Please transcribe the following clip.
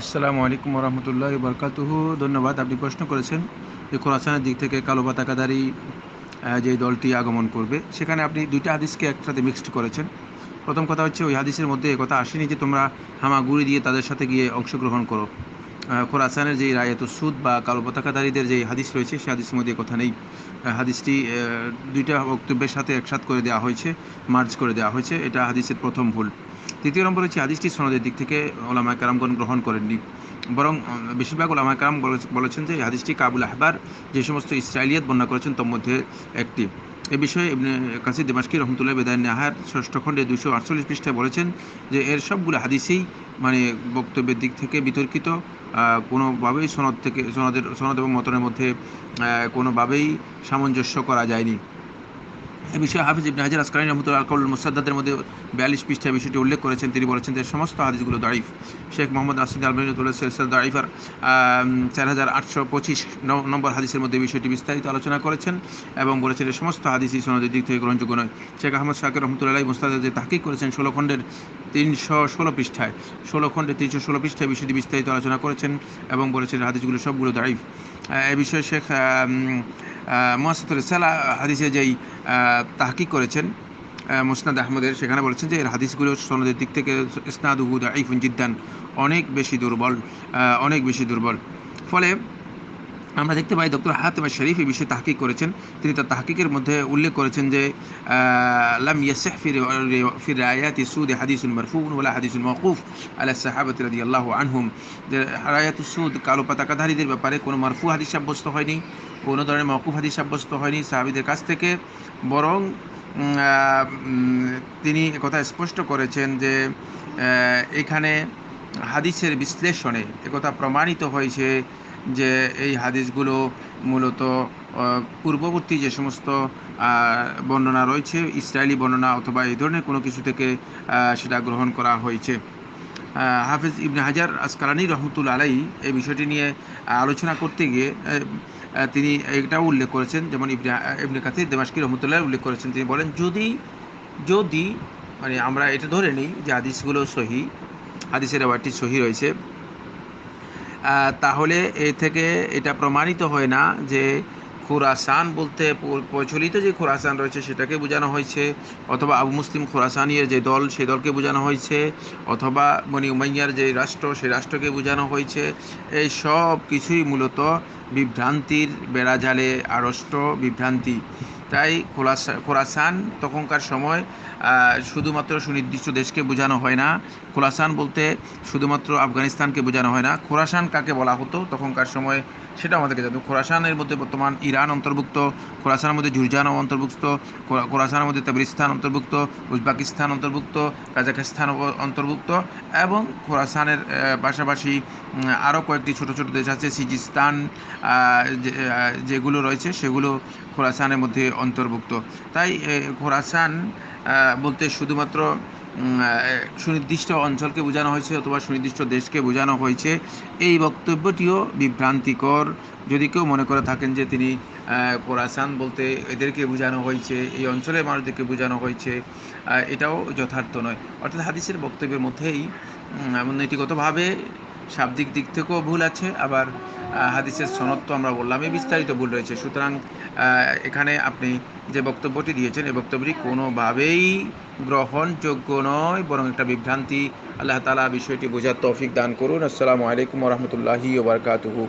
আসসালামু আলাইকুম রহমতুল্লাহ বরকাতুহু ধন্যবাদ, আপনি প্রশ্ন করেছেন যে খোরাসানের দিক থেকে কালো পাতাকাদারি যে দলটি আগমন করবে, সেখানে আপনি দুইটা হাদিসকে একসাথে মিক্সড করেছেন। প্রথম কথা হচ্ছে, ওই হাদিসের মধ্যে কথা আসেনি যে তোমরা হামাগুড়ি দিয়ে তাদের সাথে গিয়ে অংশগ্রহণ করো। খোরাসানের যে রায়ত সুদ বা কালো পতাকাধারীদের যে হাদিস রয়েছে সেই হাদিসের মধ্যে কথা নেই। হাদিসটি দুইটা বক্তব্যের সাথে একসাথ করে দেওয়া হয়েছে, মার্জ করে দেওয়া হয়েছে। এটা হাদিসের প্রথম ভুল। তৃতীয় নম্বর হচ্ছে, হাদিসটি সনদের দিক থেকে ওলামা কারামগণ গ্রহণ করেননি। বরং বেশিরভাগ ওলামা কারাম বলেছেন যে হাদিসটি কাবুল আহবার যে সমস্ত ইসরায়েলিয়াত বন্যা করেছেন, তোর মধ্যে একটি। এ বিষয়ে কাসির দিমাসকি রহমতুল্লাহ বেদায় নেহার ষষ্ঠ খণ্ডে দুশো আটচল্লিশ পৃষ্ঠায় বলেছেন যে এর সবগুলো হাদিসেই মানে বক্তব্যের দিক থেকে বিতর্কিত কোনোভাবেই সনদ থেকে, সনদের, সনদ এবং মতনের মধ্যে কোনোভাবেই সামঞ্জস্য করা যায়নি। এ বিষয়ে হাফিজ ইবনে হাজার আসকানি রহমতুল্লাহ আলকাউল মুসাদ্দাদের মধ্যে বিয়াল্লিশ পৃষ্ঠায় বিষয়টি উল্লেখ করেছেন। তিনি বলেছেন যে সমস্ত হাদিসগুলো দারিফ শেখ মোহাম্মদ আসিদ আলমিনুল্লাহ সেলসাল দারিফার চার হাজার আটশো পঁচিশ নম্বর হাদিসের মধ্যে বিষয়টি বিস্তারিত আলোচনা করেছেন এবং বলেছেন যে সমস্ত হাদিসই সনদের দিক থেকে গ্রহণযোগ্য নয়। শেখ আহমদ শাকের রহমতুল্লাহ মুস্তাদ যে তাহকিক করেছেন ষোলো খণ্ডের তিনশো ষোলো পৃষ্ঠায়, ষোলো খণ্ডে তিনশো ষোলো পৃষ্ঠায় বিষয়টি বিস্তারিত আলোচনা করেছেন এবং বলেছেন হাদিসগুলো সবগুলো দারিফ এ বিষয়ে শেখ মহাসতুল সালা হাদিসে যেই তাহকিক করেছেন মুসনাদ আহমদের। সেখানে বলেছেন যে, এর হাদিসগুলো সনদের দিক থেকে ইসনাদ উহুদ আইফুন জিদ্দান, অনেক বেশি দুর্বল অনেক বেশি দুর্বল। ফলে আমরা দেখতে পাই ডক্টর হাতেমা শরীফ এই বিষয়ে তাহকিক করেছেন। তিনি তার তাহকিকের মধ্যে উল্লেখ করেছেন যে লাম ইয়াসিহ ফি ফি রায়াতি সুদ হাদিসুল মারফুন ওয়ালা হাদিসুল মওকুফ আলা সাহাবাতি রাদিয়াল্লাহু আনহুম। যে রায়াতু সুদ, কালো পাতাকাধারীদের ব্যাপারে কোনো মারফু হাদিস সাব্যস্ত হয়নি, কোনো ধরনের মওকুফ হাদিস সাব্যস্ত হয়নি। সাহাবিদের কাছ থেকে বরং তিনি কথা স্পষ্ট করেছেন যে এখানে হাদিসের বিশ্লেষণে একথা প্রমাণিত হয়েছে যে এই হাদিসগুলো মূলত পূর্ববর্তী যে সমস্ত বর্ণনা রয়েছে, ইসরায়েলি বর্ণনা অথবা এই ধরনের কোনো কিছু থেকে সেটা গ্রহণ করা হয়েছে। হাফিজ ইবনে হাজার আসকালানি রহমতুল আলাই এই বিষয়টি নিয়ে আলোচনা করতে গিয়ে তিনি এটাও উল্লেখ করেছেন, যেমন ইবনে ইবনে কাতির দেমাসকি রহমতুল্লাহ উল্লেখ করেছেন, তিনি বলেন, যদি যদি মানে আমরা এটা ধরে নিই যে হাদিসগুলো সহি, হাদিসের ব্যাপারটি সহি রয়েছে তাহলে এ থেকে এটা প্রমাণিত হয় না যে খুরাসান বলতে প্রচলিত যে খুরাসান রয়েছে সেটাকে বোঝানো হয়েছে, অথবা আবু মুসলিম খুরাসানিয়ার যে দল সে দলকে বোঝানো হয়েছে, অথবা মনি উমাইয়ার যে রাষ্ট্র সে রাষ্ট্রকে বোঝানো হয়েছে। এই সব কিছুই মূলত বিভ্রান্তির বেড়াজালে আড়ষ্ট বিভ্রান্তি। তাই খোরাসান তখনকার সময় শুধুমাত্র সুনির্দিষ্ট দেশকে বোঝানো হয় না। খোলাসান বলতে শুধুমাত্র আফগানিস্তানকে বোঝানো হয় না। খোরাসান কাকে বলা হতো তখনকার সময়, সেটা আমাদেরকে জানতো খোরাসানের মধ্যে বর্তমান ইরান অন্তর্ভুক্ত, খোরাসানের মধ্যে জুরজানও অন্তর্ভুক্ত খোরাসানের মধ্যে তাবরিস্তান অন্তর্ভুক্ত, উজবাকিস্তান অন্তর্ভুক্ত কাজাকিস্তান অন্তর্ভুক্ত এবং খোরাসানের পাশাপাশি আরও কয়েকটি ছোট ছোট দেশ আছে, সিজিস্তান যেগুলো রয়েছে সেগুলো খোরাসানের মধ্যে অন্তর্ভুক্ত। তাই খোরাসান বলতে শুধুমাত্র সুনির্দিষ্ট অঞ্চলকে বোঝানো হয়েছে অথবা সুনির্দিষ্ট দেশকে বোঝানো হয়েছে, এই বক্তব্যটিও বিভ্রান্তিকর। যদি কেউ মনে করে থাকেন যে তিনি কোরাসান বলতে এদেরকে বোঝানো হয়েছে, এই অঞ্চলের মানুষদেরকে বোঝানো হয়েছে এটাও যথার্থ নয়। অর্থাৎ হাদিসের বক্তব্যের মধ্যেই নীতিগতভাবে শাব্দিক দিক থেকেও ভুল আছে, আবার হাদিসের সনদ তো আমরা বললাম, এই বিস্তারিত ভুল রয়েছে। সুতরাং এখানে আপনি যে বক্তব্যটি দিয়েছেন, এই বক্তব্যটি কোনোভাবেই গ্রহণযোগ্য নয়, বরং একটা বিভ্রান্তি। আল্লাহ তালা বিষয়টি বোঝার তৌফিক দান করুন। আসসালামু আলাইকুম রহমতুল্লাহি ওবরকাতুহু